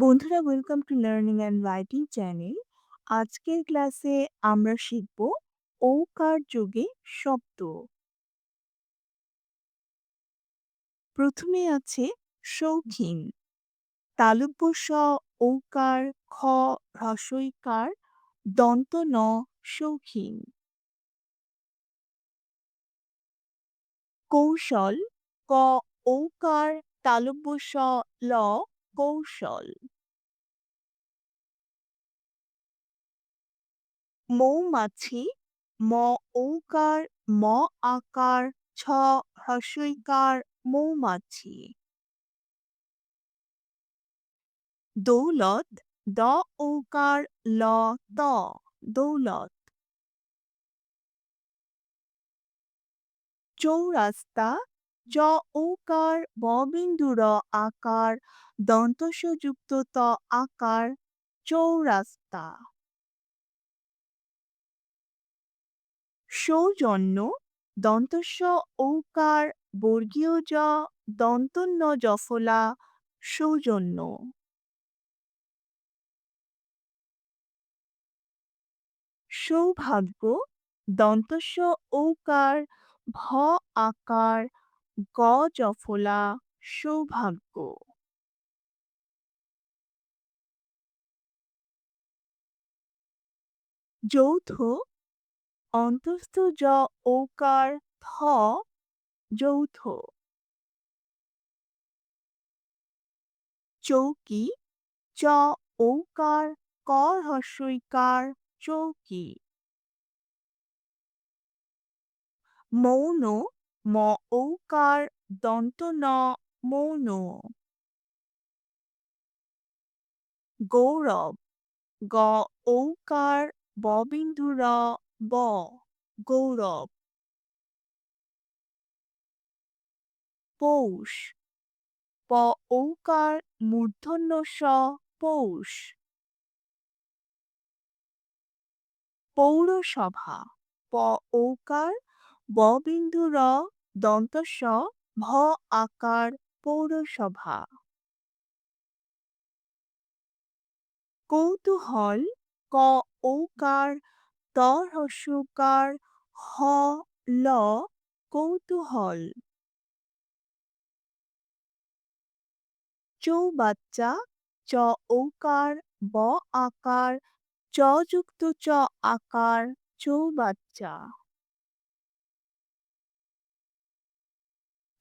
বন্ধুরা welcome to learning and writing channel আজকের ক্লাসে আমরা শিখব ঔকার যোগে শব্দ। প্রথমে আছে শৌখিন। তালব্য স, ঔকার, খ হ্রস্বইকার দন্ত ন, শৌখিন। কৌশল, ক, ঔকার, তালব্য স, ল, কৌশল। মৌমাছি, ম ঔকার, ম আকার, ছ হ্রস্বইকার মৌমাছি। দৌলত, দ ঔকার, ল ত, দৌলত। চৌরাস্তা চ ঔকার ববিন্দু র আকার দন্তস্যযুক্ত ত আকার, চৌরাস্তা। সৌজন্য দন্তস্য ঔকার, বর্গীয় জ, দন্তন্য জফলা, সৌজন্য। সৌভাগ্য দন্তস্য ঔকার, ভ আকার, গ জফলা, সৌভাগ্য। যৌথ অন্তস্থ জ ঔকার থ যৌথ। চৌকি চ ঔকার ক হস্যইকার চৌকি। মৌন ম ঔকার দন্ত ন মৌন। গৌরব গ ঔকার ববিন্দু র ব গৌরব পৌষ প ঔকার মূর্ধন্য স পৌষ পৌরসভা প ঔকার ববিন্দু র দন্তস্ব ভ আকার পৌরসভা কৌতূহল ক ঔকার ত হ, ল, কৌতূহল। চৌবাচ্চা, চ, ঔকার, ব, আকার, চ, যুক্ত চ, আকার, চৌবাচ্চা।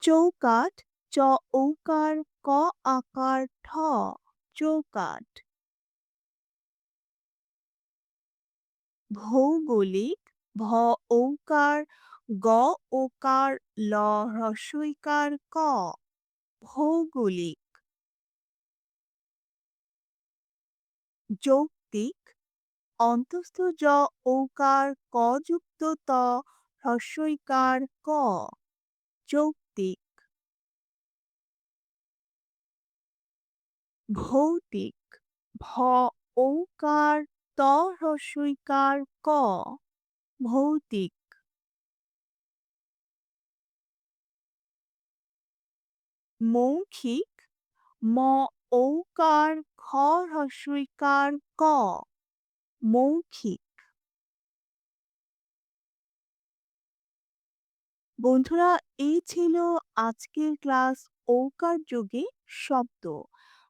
চৌকাঠ, চ, ঔকার, ক, আকার, ঠ, চৌকাঠ। ভৌগোলিক, ভ ঔকার গ ওকার ল হ্রস্বইকার, ক ভৌগোলিক। যৌক্তিক, অন্তস্থ জ ঔকার ক যুক্ত ত হ্রস্বইকার, ক যৌক্তিক। ভৌতিক, ভ ঔকার ত হ্রস্বইকার ক, ভৌতিক। মৌখিক ম ঔকার খ হ্রস্বইকার ক, মৌখিক। বন্ধুরা, এই ছিল আজকের ক্লাস ঔকার যোগে শব্দ।